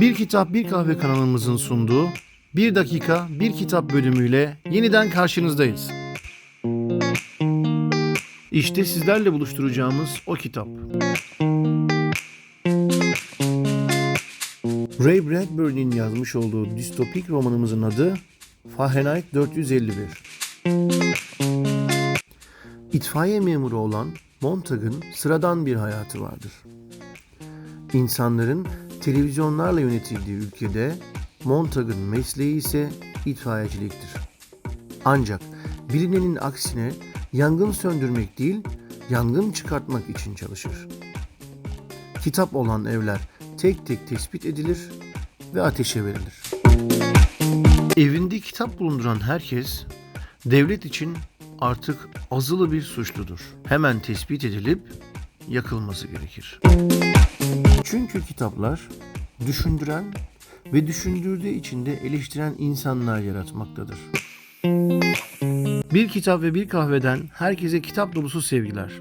Bir Kitap Bir Kahve kanalımızın sunduğu Bir Dakika Bir Kitap bölümüyle yeniden karşınızdayız. İşte sizlerle buluşturacağımız o kitap. Ray Bradbury'nin yazmış olduğu distopik romanımızın adı Fahrenheit 451. İtfaiye memuru olan Montag'ın sıradan bir hayatı vardır. İnsanların televizyonlarla yönetildiği ülkede Montag'ın mesleği ise itfaiyeciliktir. Ancak bilinenin aksine yangın söndürmek değil, yangın çıkartmak için çalışır. Kitap olan evler tek tek tespit edilir ve ateşe verilir. Evinde kitap bulunduran herkes devlet için artık azılı bir suçludur. Hemen tespit edilip yakılması gerekir. Çünkü kitaplar düşündüren ve düşündürdüğü içinde eleştiren insanlar yaratmaktadır. Bir kitap ve bir kahveden herkese kitap dolusu sevgiler.